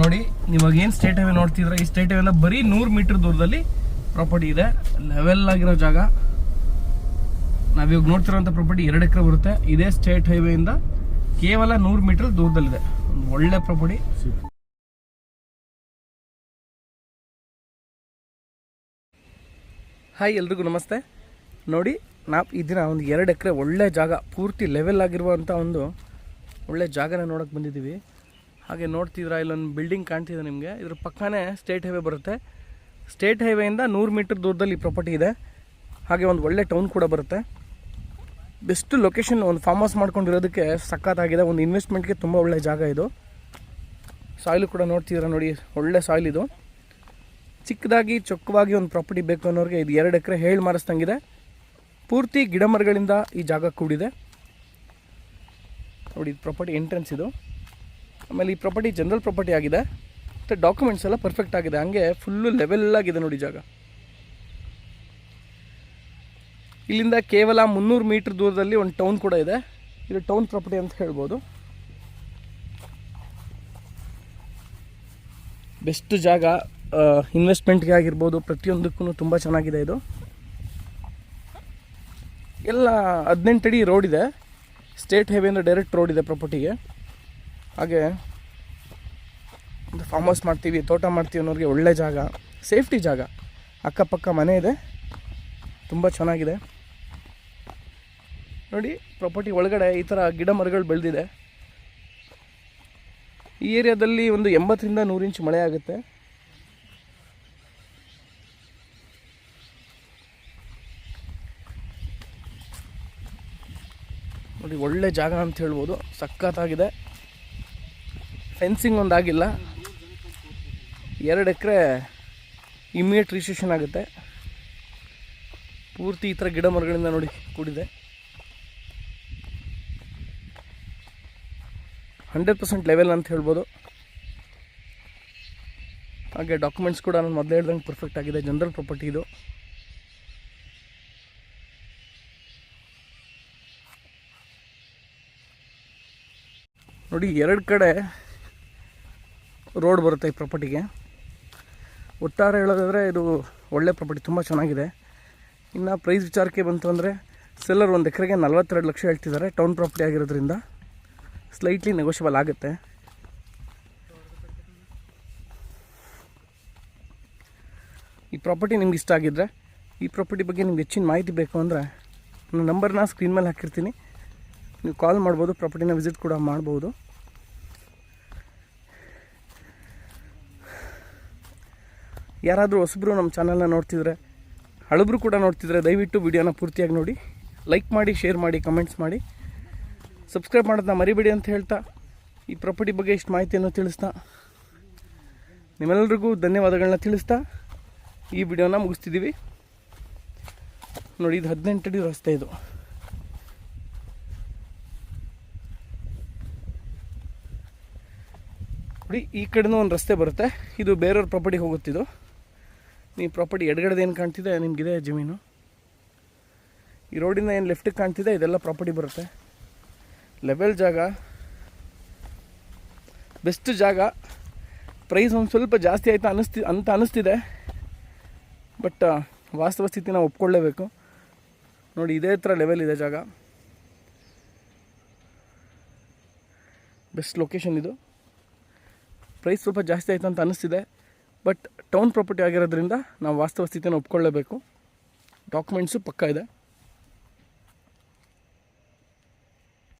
ನೋಡಿ, ಇವಾಗ ಏನು ಸ್ಟೇಟ್ ಹೈವೇ ನೋಡ್ತಿದ್ರೆ, ಈ ಸ್ಟೇಟ್ ಹೈವೇನ ಬರೀ ನೂರು ಮೀಟರ್ ದೂರದಲ್ಲಿ ಪ್ರಾಪರ್ಟಿ ಇದೆ. ಲೆವೆಲ್ ಆಗಿರೋ ಜಾಗ. ನಾವಿವಾಗ ನೋಡ್ತಿರೋಂಥ ಪ್ರಾಪರ್ಟಿ ಎರಡು ಎಕರೆ ಬರುತ್ತೆ. ಇದೇ ಸ್ಟೇಟ್ ಹೈವೇಯಿಂದ ಕೇವಲ ನೂರು ಮೀಟರ್ ದೂರದಲ್ಲಿದೆ. ಒಂದು ಒಳ್ಳೆ ಪ್ರಾಪರ್ಟಿ ಹಾಯ್ ಎಲ್ರಿಗೂ ನಮಸ್ತೆ. ನೋಡಿ, ನಾವು ಈ ದಿನ ಒಂದು ಎರಡು ಎಕರೆ ಒಳ್ಳೆ ಜಾಗ, ಪೂರ್ತಿ ಲೆವೆಲ್ ಆಗಿರುವಂಥ ಒಂದು ಒಳ್ಳೆ ಜಾಗನ ನೋಡೋಕ್ಕೆ ಬಂದಿದ್ದೀವಿ. ಹಾಗೆ ನೋಡ್ತಿದ್ರ, ಇಲ್ಲೊಂದು ಬಿಲ್ಡಿಂಗ್ ಕಾಣ್ತಿದೆ ನಿಮಗೆ. ಇದ್ರ ಪಕ್ಕನೇ ಸ್ಟೇಟ್ ಹೈವೇ ಬರುತ್ತೆ. ಸ್ಟೇಟ್ ಹೈವೇಯಿಂದ ನೂರು ಮೀಟರ್ ದೂರದಲ್ಲಿ ಪ್ರಾಪರ್ಟಿ ಇದೆ. ಹಾಗೆ ಒಂದು ಒಳ್ಳೆ ಟೌನ್ ಕೂಡ ಬರುತ್ತೆ. ಬೆಸ್ಟ್ ಲೊಕೇಶನ್ ಒಂದು ಫಾರ್ಮ್ ಹೌಸ್ ಮಾಡ್ಕೊಂಡಿರೋದಕ್ಕೆ ಸಖತ್ತಾಗಿದೆ. ಒಂದು ಇನ್ವೆಸ್ಟ್ಮೆಂಟ್ಗೆ ತುಂಬ ಒಳ್ಳೆ ಜಾಗ ಇದು. ಸಾಯಿಲು ಕೂಡ ನೋಡ್ತಿದ್ದೀರ ನೋಡಿ, ಒಳ್ಳೆ ಸಾಯಿಲ್ ಇದು. ಚಿಕ್ಕದಾಗಿ, ಚೊಕ್ಕವಾಗಿ ಒಂದು ಪ್ರಾಪರ್ಟಿ ಬೇಕು ಅನ್ನೋರಿಗೆ ಇದು ಎರಡು ಎಕರೆ ಹೇಳಿ ಮಾರಿಸ್ದಂಗಿದೆ. ಪೂರ್ತಿ ಗಿಡ ಮರಗಳಿಂದ ಈ ಜಾಗ ಕೂಡಿದೆ. ನೋಡಿ ಪ್ರಾಪರ್ಟಿ ಎಂಟ್ರೆನ್ಸ್ ಇದು. ಆಮೇಲೆ ಈ ಪ್ರಾಪರ್ಟಿ ಜನರಲ್ ಪ್ರಾಪರ್ಟಿ ಆಗಿದೆ. ಮತ್ತು ಡಾಕ್ಯುಮೆಂಟ್ಸ್ ಎಲ್ಲ ಪರ್ಫೆಕ್ಟ್ ಆಗಿದೆ. ಹಾಗೆ ಫುಲ್ಲು ಲೆವೆಲ್ ಆಗಿದೆ ನೋಡಿ ಜಾಗ. ಇಲ್ಲಿಂದ ಕೇವಲ ಮುನ್ನೂರು ಮೀಟ್ರ್ ದೂರದಲ್ಲಿ ಒಂದು ಟೌನ್ ಕೂಡ ಇದೆ. ಇದು ಟೌನ್ ಪ್ರಾಪರ್ಟಿ ಅಂತ ಹೇಳ್ಬೋದು. ಬೆಸ್ಟ್ ಜಾಗ ಇನ್ವೆಸ್ಟ್ಮೆಂಟ್ಗೆ ಆಗಿರ್ಬೋದು. ಪ್ರತಿಯೊಂದಕ್ಕೂ ತುಂಬ ಚೆನ್ನಾಗಿದೆ ಇದು. ಎಲ್ಲ ಹದಿನೆಂಟು ಅಡಿ ರೋಡ್ ಇದೆ. ಸ್ಟೇಟ್ ಹೈವೇಯಿಂದ ಡೈರೆಕ್ಟ್ ರೋಡ್ ಇದೆ ಪ್ರಾಪರ್ಟಿಗೆ ಹಾಗೆ ಒಂದು ಫಾರ್ಮ್ ಹೌಸ್ ಮಾಡ್ತೀವಿ, ತೋಟ ಮಾಡ್ತೀವಿ ಅನ್ನೋರಿಗೆ ಒಳ್ಳೆ ಜಾಗ ಸೇಫ್ಟಿ ಜಾಗ. ಅಕ್ಕಪಕ್ಕ ಮನೆ ಇದೆ, ತುಂಬ ಚೆನ್ನಾಗಿದೆ. ನೋಡಿ ಪ್ರಾಪರ್ಟಿ ಒಳಗಡೆ ಈ ಥರ ಗಿಡ ಮರಗಳು ಬೆಳೆದಿದೆ. ಈ ಏರಿಯಾದಲ್ಲಿ ಒಂದು ಎಂಬತ್ತರಿಂದ ನೂರು ಇಂಚ್ ಮಳೆ ಆಗುತ್ತೆ. ನೋಡಿ, ಒಳ್ಳೆ ಜಾಗ ಅಂತ ಹೇಳ್ಬೋದು. ಸಖತ್ತಾಗಿದೆ. ಫೆನ್ಸಿಂಗ್ ಒಂದಾಗಿಲ್ಲ ಎರಡು ಎಕರೆ ಇಮಿಡಿಯೇಟ್ ರಿಜಿಸ್ಟ್ರೇಷನ್ ಆಗುತ್ತೆ. ಪೂರ್ತಿ ಈ ಥರ ಗಿಡ ಮರಗಳಿಂದ ನೋಡಿ ಕೂಡಿದೆ. ಹಂಡ್ರೆಡ್ ಪರ್ಸೆಂಟ್ ಲೆವೆಲ್ ಅಂತ ಹೇಳ್ಬೋದು. ಹಾಗೆ ಡಾಕ್ಯುಮೆಂಟ್ಸ್ ಕೂಡ ನಾನು ಮೊದಲೇ ಹೇಳ್ದಂಗೆ ಪರ್ಫೆಕ್ಟ್ ಆಗಿದೆ. ಜನರಲ್ ಪ್ರಾಪರ್ಟಿ ಇದು. ನೋಡಿ, ಎರಡು ಕಡೆ ರೋಡ್ ಬರುತ್ತೆ ಈ ಪ್ರಾಪರ್ಟಿಗೆ. ಒಟ್ಟಾರೆ ಹೇಳೋದಾದರೆ ಇದು ಒಳ್ಳೆ ಪ್ರಾಪರ್ಟಿ, ತುಂಬ ಚೆನ್ನಾಗಿದೆ. ಇನ್ನು ಪ್ರೈಸ್ ವಿಚಾರಕ್ಕೆ ಬಂತು ಅಂದರೆ ಸೆಲ್ಲರ್ ಒಂದು ಎಕರೆಗೆ ನಲವತ್ತೆರಡು ಲಕ್ಷ ಹೇಳ್ತಿದ್ದಾರೆ. ಟೌನ್ ಪ್ರಾಪರ್ಟಿ ಆಗಿರೋದ್ರಿಂದ ಸ್ಲೈಟ್ಲಿ ನೆಗೋಷಿಯಬಲ್ ಆಗುತ್ತೆ. ಈ ಪ್ರಾಪರ್ಟಿ ನಿಮ್ಗೆ ಇಷ್ಟ ಆಗಿದ್ದರೆ ಈ ಪ್ರಾಪರ್ಟಿ ಬಗ್ಗೆ ನಿಮ್ಗೆ ಹೆಚ್ಚಿನ ಮಾಹಿತಿ ಬೇಕು ಅಂದರೆ ನನ್ನ ನಂಬರ್ನ ಸ್ಕ್ರೀನ್ ಮೇಲೆ ಹಾಕಿರ್ತೀನಿ. ನೀವು ಕಾಲ್ ಮಾಡ್ಬೋದು ಪ್ರಾಪರ್ಟಿನ ವಿಸಿಟ್ ಕೂಡ ಮಾಡ್ಬೋದು. ಯಾರಾದರೂ ಹೊಸಬ್ರು ನಮ್ಮ ಚಾನಲ್ನ ನೋಡ್ತಿದ್ರೆ, ಹಳಬ್ರು ಕೂಡ ನೋಡ್ತಿದ್ರೆ ದಯವಿಟ್ಟು ವಿಡಿಯೋನ ಪೂರ್ತಿಯಾಗಿ ನೋಡಿ. ಲೈಕ್ ಮಾಡಿ ಶೇರ್ ಮಾಡಿ ಕಮೆಂಟ್ಸ್ ಮಾಡಿ. ಸಬ್ಸ್ಕ್ರೈಬ್ ಮಾಡೋದನ್ನ ಮರಿಬೇಡಿ ಅಂತ ಹೇಳ್ತಾ, ಈ ಪ್ರಾಪರ್ಟಿ ಬಗ್ಗೆ ಇಷ್ಟು ಮಾಹಿತಿಯನ್ನು ತಿಳಿಸ್ತಾ. ನಿಮ್ಮೆಲ್ಲರಿಗೂ ಧನ್ಯವಾದಗಳನ್ನ ತಿಳಿಸ್ತಾ, ಈ ವಿಡಿಯೋನ ಮುಗಿಸ್ತಿದ್ದೀವಿ ನೋಡಿ, ಇದು ಹದಿನೆಂಟು ಅಡಿ ರಸ್ತೆ ಇದು. ನೋಡಿ, ಈ ಕಡೆನೂ ಒಂದು ರಸ್ತೆ ಬರುತ್ತೆ. ಇದು ಬೇರೆಯವ್ರ ಪ್ರಾಪರ್ಟಿಗೆ ಹೋಗುತ್ತಿದ್ದು ಈ ಪ್ರಾಪರ್ಟಿ ಎಡಗಡೆದು ಏನು ಕಾಣ್ತಿದೆ? ನಿಮಗಿದೆ ಜಮೀನು. ಈ ರೋಡಿಂದ ಏನು ಲೆಫ್ಟಿಗೆ ಕಾಣ್ತಿದೆ? ಇದೆಲ್ಲ ಪ್ರಾಪರ್ಟಿ ಬರುತ್ತೆ. ಲೆವೆಲ್ ಜಾಗ. ಬೆಸ್ಟ್ ಜಾಗ. ಪ್ರೈಸ್ ಒಂದು ಸ್ವಲ್ಪ ಜಾಸ್ತಿ ಆಯಿತು ಅನ್ನಿಸ್ತಿ, ಅಂತ ಅನ್ನಿಸ್ತಿದೆ. ಬಟ್ ವಾಸ್ತವ ಸ್ಥಿತಿ ನಾವು ಒಪ್ಕೊಳ್ಳೇಬೇಕು. ನೋಡಿ, ಇದೇ ಥರ ಲೆವೆಲ್ ಇದೆ ಜಾಗ. ಬೆಸ್ಟ್ ಲೊಕೇಶನ್ ಇದು. ಪ್ರೈಸ್ ಸ್ವಲ್ಪ ಜಾಸ್ತಿ ಆಯಿತು ಅಂತ ಅನ್ನಿಸ್ತಿದೆ. ಬಟ್ ಟೌನ್ ಪ್ರಾಪರ್ಟಿ ಆಗಿರೋದ್ರಿಂದ ನಾವು ವಾಸ್ತವ ಸ್ಥಿತಿನ ಒಪ್ಕೊಳ್ಳೇಬೇಕು. ಡಾಕ್ಯುಮೆಂಟ್ಸು ಪಕ್ಕ ಇದೆ.